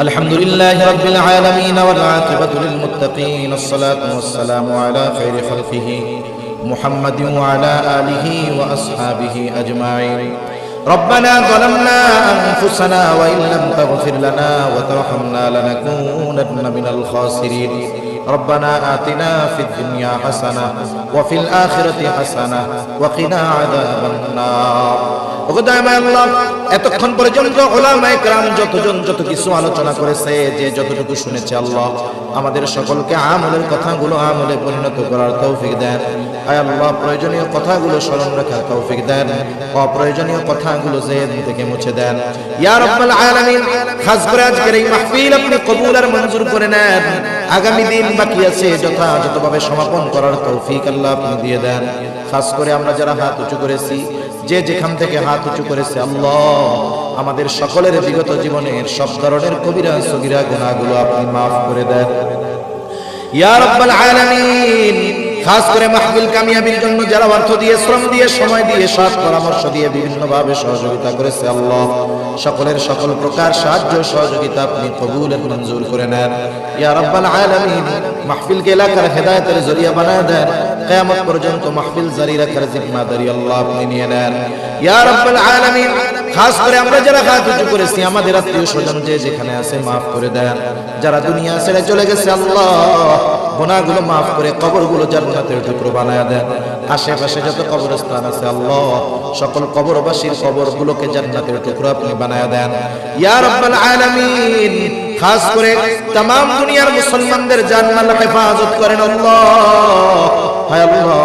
الحمد لله رب العالمين والعاقبة للمتقين الصلاة والسلام على خير خلقه محمد وعلى آله وأصحابه أجمعين. ربنا ظلمنا أنفسنا وإن لم تغفر لنا وترحمنا لنكونن من الخاسرين. ربنا آتنا في الدنيا حسنة وفي الآخرة حسنة وقنا عذاب النار ওগোদায় আল্লাহ এতক্ষণ পর্যন্ত ওলামায়ে کرام যতজন যত কিছু আলোচনা করেছে যে যতটুকু শুনেছে আল্লাহ আমাদের সকলকে আমলের কথাগুলো আমলে পরিণত করার তৌফিক দেন আয় আল্লাহ প্রয়োজনীয় কথাগুলো স্মরণ রাখার তৌফিক দেন অপ্রয়োজনীয় কথাগুলো জেহেন থেকে মুছে দেন ইয়া রাব্বাল আলামিন খাস করে আজকের এই মাহফিল আপনি কবুল আর মঞ্জুর করে নেন আগামী দিন বাকি আছে যথাযথভাবে সমাপন করার তৌফিক আল্লাহ আপনি দিয়ে দেন। খাস করে আমরা যারা হাত উঁচু করেছি, যে যেখান থেকে হাত উঁচু করেছে আল্লাহ, আমাদের সকলের বিগত জীবনের সব ধরনের কবিরা সগিরা গুণাগুলো আপনি মাফ করে দেন। ইয়া রাব্বাল আলামিন খাস করে মাহফিল কামিয়াবির জন্য যারা অর্থ দিয়ে, শ্রম দিয়ে, সময় দিয়ে, সৎ পরামর্শ দিয়ে বিভিন্ন ভাবে সহযোগিতা করেছে আল্লাহ। সকলের সকল প্রকার সাহায্য সহযোগিতা আপনি কবুল এবং মঞ্জুর করে নেন। ইয়া রাব্বাল আলামিন, মাহফিলকে এলাকার হেদায়েতের জরিয়া বানায় দেন। কিয়ামত পর্যন্ত মাহফিল জারি রাখার জিম্মাদারি আল্লাহ আপনি নিয়ে নেন। ইয়া রাব্বাল আলামিন, খাস করে আমরা যারা হাত উঁচু করেছি, আমাদের আত্মীয় স্বজন যে যেখানে আছে, মাফ করে দেন। যারা দুনিয়া ছেড়ে চলে গেছে, আল্লাহ গুনাহগুলো মাফ করে কবরগুলো জান্নাতের টুকরো বানায় দেন। আশেপাশে যত কবরস্থান আছে, আল্লাহ, সকল কবরবাসীর কবরগুলোকে জান্নাতের টুকরো আপনি বানায় দেন। ইয়া রাব্বাল আলামিন, খাস করে তাম দুনিয়ার মুসলমানদের জানমাল হেফাজত করেন আল্লাহ। হায় আল্লাহ,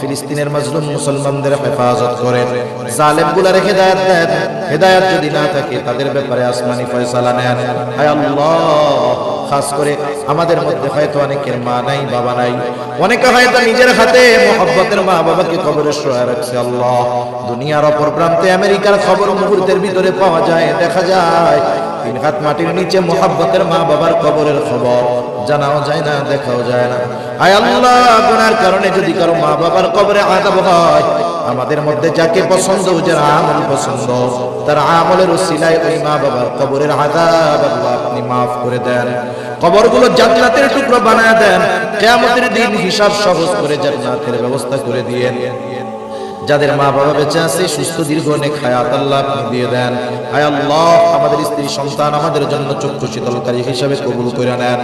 ফিলিস্তিনের মাজলুম মুসলমানদের হেফাজত করেন। জালেমগুলার হেদায়াত দেন। হেদায়াত যদি না থাকে, তাদের ব্যাপারে আসমানি ফয়সালা নেন। হায় আল্লাহ খাস করে আমাদের মধ্যে হয়তো অনেকের মা নাই, বাবা নাই। অনেকে হয়তো নিজের হাতে মহব্বতের মা বাবাকে কবরে শোয়া রাখছে, আল্লাহ। দুনিয়ার অপর প্রান্তে আমেরিকার খবর মুহূর্তের ভিতরে পাওয়া যায়, দেখা যায়। তিন হাত মাটির নিচে মোহাব্বতের মা বাবার কবরের খবর। জানাও যায় না, দেখাও যায় না। আয় আল্লাহ, গুনার কারণে যদি কারও মা বাবার কবরে আদাব হয়, আমাদের মধ্যে যাকে পছন্দ, যার আমল পছন্দ, তার আমলের উসিলায় ওই মা বাবার কবরের আদাব আল্লাহ আপনি মাফ করে দেন। কবরগুলো জান্নাতের টুকরো বানায় দেন। কিয়ামতের দিন হিসাব সহজ করে জান্নাতের ব্যবস্থা করে দিয়েন যাদের মা বাবা বেঁচে আছে, সুস্থ, দীর্ঘ, অনেক হায়াত আল্লাহ আপনি দিয়ে দেন। হায় আল্লাহ, আমাদের স্ত্রী, সন্তান আমাদের জন্য চক্ষু শীতলকারী হিসাবে কবুল করে নেন।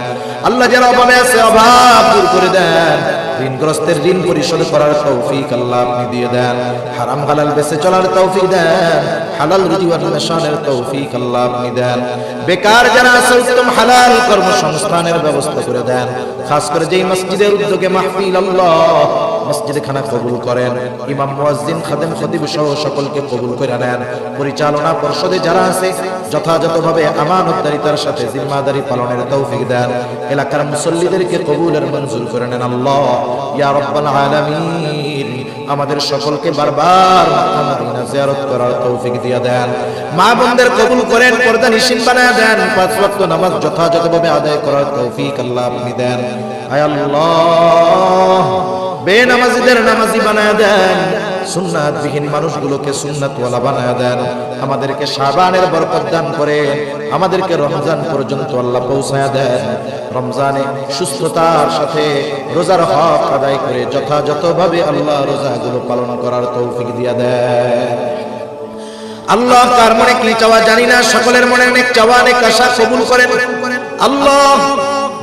আল্লাহ যারা অভাবে আছে, অভাব দূর করে দেন। ঋণগ্রস্তের ঋণ পরিশোধ করার তৌফিক আল্লাহ আপনি দিয়ে দেন। হারাম হালাল বেঁচে চলার তৌফিক দেন। হালাল রুজি অন্বেষণের তৌফিক আল্লাহ আপনি দেন। বেকার যারা আছে, উত্তম হালাল কর্মসংস্থানের ব্যবস্থা করে দেন। খাস করে যেই মসজিদের উদ্যোগে মাহফিল আল্লাহ মসজিদে খানা কবুল করেন। ইমাম মুয়াজ্জিন খাদেম খতিব সহ সকলকে কবুল করে নেন। পরিচালনা পর্ষদে যারা আছে, যথাযথভাবে আমানতদারিতার সাথে জিম্মাদারি পালনের তৌফিক দেন। এলাকার মুসল্লিদেরকে কবুলের মঞ্জুর করে নেন। আল্লাহ, ইয়া রাব্বাল আলামিন, আমাদের সকলকে বারবার মদিনা জিয়ারত করার তৌফিক দিয়ে দেন। মা বোনদের কবুল করেন, পর্দা নিশিন বানায় দেন। পাঁচ ওয়াক্ত নামাজ যথাযথভাবে আদায় করার তৌফিক আল্লাহ আপনি দেন। আয় আল্লাহ! বেনামাজিদের নামাজি বানায় দেন সুন্নাত বিহীন মানুষগুলোকে সুন্নাতওয়ালা বানায় দেন, আমাদেরকে শাবানের বরকত দান করে আমাদেরকে রমজান পর্যন্ত আল্লাহ পৌঁছায় দেন। রমজানে সুস্থতার সাথে রোজার হক আদায় করে যথাযথভাবে আল্লাহ রোজাগুলো পালন করার তৌফিক দিয়া দেন। আল্লাহ কার মনে কি চাওয়া জানি না, সকলের মনে অনেক চাওয়া, অনেক আশা কবুল করেন। আল্লাহ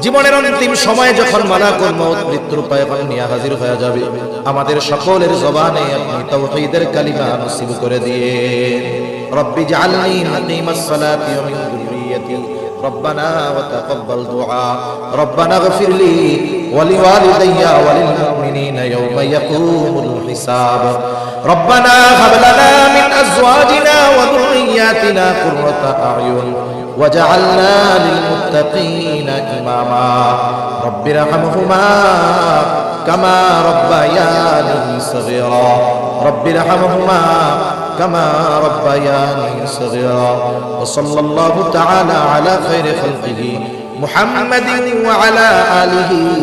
জীবনের অন্তিম সময়ে যখন মারা মউত মৃত্যুর পায়খানে নিয়ে হাজির হয়ে যাবে, আমাদের সকলের জবানে আপনি তাওহীদের কালিমা নসিব করে দিয়ে, রব্বি জাআলনি মুকিমাস সালাতি ওয়া মিন যুররিয়াতি, রব্বানা ওয়া তাকাব্বাল দুআ, রব্বানা গফির লি ওয়া লিওয়ালিদাইয়া ওয়া লিল মুমিনিনা ইয়াওমা ইয়াকুমুল হিসাব, রব্বানা হাব লানা মিন আজওয়াজিনা ওয়া যুররিয়্যাতিনা কুররাতা আ'য়ুন وجعلنا للمتقين إماما. رب ارحمهما كما ربياني صغيرا. رب ارحمهما كما ربياني صغيرا. وصلى الله تعالى على خير خلقه محمد وعلى آله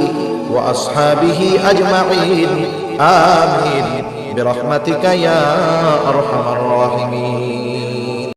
وأصحابه أجمعين. آمين. برحمتك يا أرحم الراحمين.